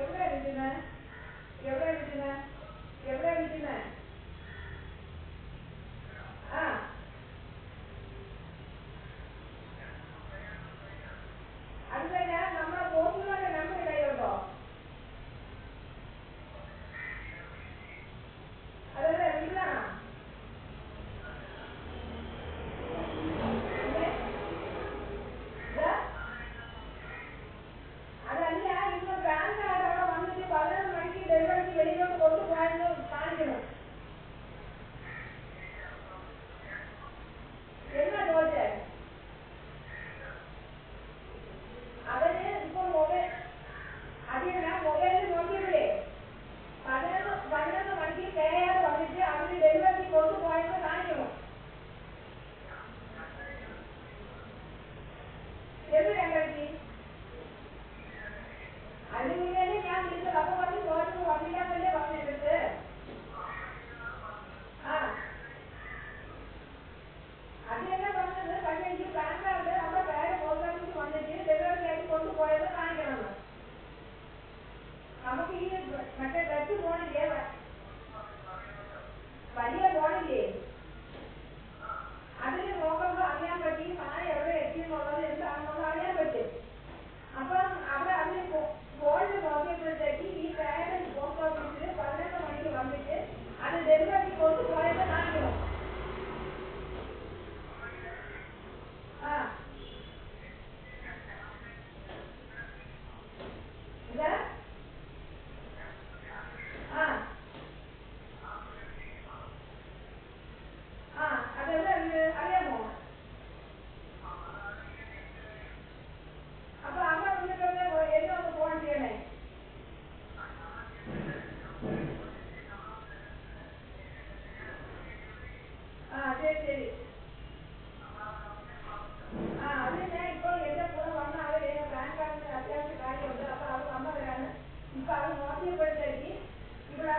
எவ்வளோ இருக்குண்ணே எவ்வளோ இருக்குண்ணே எவ்வளோ இருக்குண்ணே അതിനല്ല പറഞ്ഞത് പക്ഷേ ഈ പാൻ കാർഡ് നമ്മുടെ പേര് പോസ്റ്റ് ഓഫീസിൽ വന്നിട്ട് ഡെലിവറിക്കായിട്ട് കൊണ്ടുപോയത് കാണിക്കണമെന്ന്. നമുക്ക് ഈ മറ്റേ ബസ് പോണില്ലേ? വലിയ പോണില്ലേ? അതിന് നോക്കുമ്പോൾ അറിയാൻ പറ്റി സാധനം എവിടെ എത്തിയെന്നുള്ളത് എന്താണെന്നുള്ളത് അറിയാൻ പറ്റും. അപ്പം അവിടെ അതിന് ഫോണിൽ നോക്കിയപ്പോഴത്തേക്ക് ഈ പേരൻസ് പോസ്റ്റ് ഓഫീസിൽ പതിനൊന്ന് മണിക്ക് വന്നിട്ട് അത് ഡെലിവറിക്ക് കൊണ്ടുപോയ ఇప్పుడు ఆ